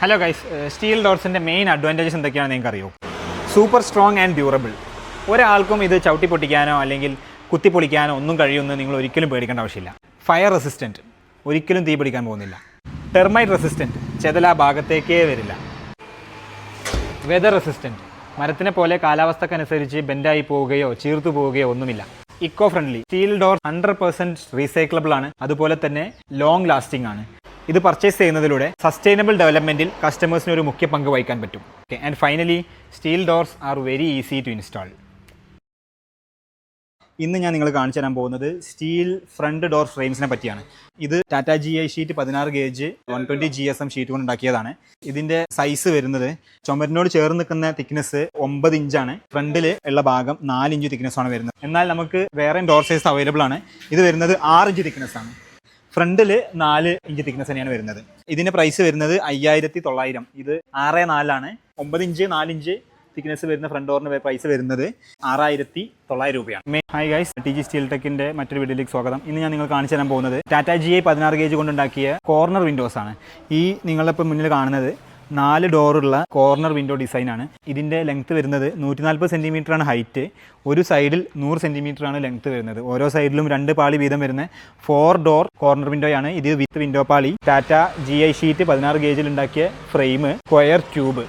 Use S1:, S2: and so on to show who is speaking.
S1: Hello guys steel ഡോർസിന്റെ main advantages എന്തൊക്കെയാണെന്ന് നിങ്ങൾക്ക് അറിയോ സൂപ്പർ സ്ട്രോങ് ആൻഡ് ഡ്യൂറബിൾ ഒരാൾക്കും ഇത് ചവിട്ടി പൊട്ടിക്കാനോ അല്ലെങ്കിൽ കുത്തി പൊളിക്കാനോ ഒന്നും കഴിയുമെന്ന് നിങ്ങൾ ഒരിക്കലും പേടിക്കേണ്ട ആവശ്യമില്ല. ഫയർ റെസിസ്റ്റന്റ് ഒരിക്കലും തീ പിടിക്കാൻ പോകുന്നില്ല. ടെർമൈറ്റ് റെസിസ്റ്റന്റ് ചെതല ഭാഗത്തേക്കേ വരില്ല. വെതർ റെസിസ്റ്റന്റ് മരത്തിനെ പോലെ കാലാവസ്ഥക്കനുസരിച്ച് ബെൻഡായി പോവുകയോ ചീർത്തു പോവുകയോ ഒന്നുമില്ല. Eco friendly steel door hundred percent recyclable ആണ്. അതുപോലെ തന്നെ ലോങ് ലാസ്റ്റിംഗ് ആണ്. ഇത് പർച്ചേസ് ചെയ്യുന്നതിലൂടെ സസ്റ്റൈനബിൾ ഡെവലപ്മെന്റിൽ കസ്റ്റമേഴ്സിന് ഒരു മുഖ്യ പങ്ക് വഹിക്കാൻ പറ്റും. Okay and finally steel doors are very easy to install ഇന്ന് ഞാൻ നിങ്ങൾ കാണിച്ചു തരാൻ പോകുന്നത് സ്റ്റീൽ ഫ്രണ്ട് ഡോർ ഫ്രെയിംസിനെ പറ്റിയാണ്. ഇത് ടാറ്റ ജി ഐ ഷീറ്റ് പതിനാറ് gauge one twenty G S M sheet കൊണ്ട് ഉണ്ടാക്കിയതാണ്. ഇതിന്റെ സൈസ് വരുന്നത് ചുമരിനോട് ചേർന്ന് നിൽക്കുന്ന തിക്നെസ് ഒമ്പത് ഇഞ്ചാണ്. ഫ്രണ്ടിൽ ഉള്ള ഭാഗം നാല് ഇഞ്ച് തിക്നെസ് ആണ് വരുന്നത്. എന്നാൽ നമുക്ക് വേറെ ഡോർ സൈസ് അവൈലബിൾ ആണ്. ഇത് വരുന്നത് ആറ് ഇഞ്ച് തിക്നെസ് ആണ്. ഫ്രണ്ടിൽ നാല് ഇഞ്ച് തിക്നെസ് തന്നെയാണ് വരുന്നത്. ഇതിന്റെ പ്രൈസ് വരുന്നത് അയ്യായിരത്തി തൊള്ളായിരം ഇത് ആറ് നാലാണ് ഒമ്പത് ഇഞ്ച് നാല് ഇഞ്ച് തിക്നെസ് വരുന്ന ഫ്രണ്ട് ഡോറിന് പ്രൈസ് വരുന്നത് ആറായിരത്തി തൊള്ളായിരം രൂപയാണ് hi guys T G steel ടെക്കിന്റെ മറ്റൊരു വീഡിയോയിലേക്ക് സ്വാഗതം. ഇന്ന് ഞാൻ നിങ്ങൾ കാണിച്ചു തരാൻ പോകുന്നത് ടാറ്റ ജി ഐ പതിനാറ് ഗേജ് കൊണ്ടുണ്ടാക്കിയ കോർണർ വിൻഡോസ് ആണ്. ഈ നിങ്ങളിപ്പോൾ മുന്നിൽ കാണുന്നത് നാല് ഡോറുള്ള കോർണർ വിൻഡോ ഡിസൈനാണ്. ഇതിന്റെ ലെങ്ത് വരുന്നത് നൂറ്റി നാൽപ്പത് ആണ് ഹൈറ്റ്. ഒരു സൈഡിൽ നൂറ് ആണ് ലെങ്ത് വരുന്നത്. ഓരോ സൈഡിലും രണ്ട് പാളി വീതം വരുന്ന ഫോർ ഡോർ കോർണർ വിൻഡോയാണ് ഇത് വിത്ത് വിൻഡോ പാളി. ടാറ്റ ജി ഐ ഷീറ്റ് പതിനാറ് ഗേജിൽ ഉണ്ടാക്കിയ ഫ്രെയിം സ്ക്വയർ ട്യൂബ്.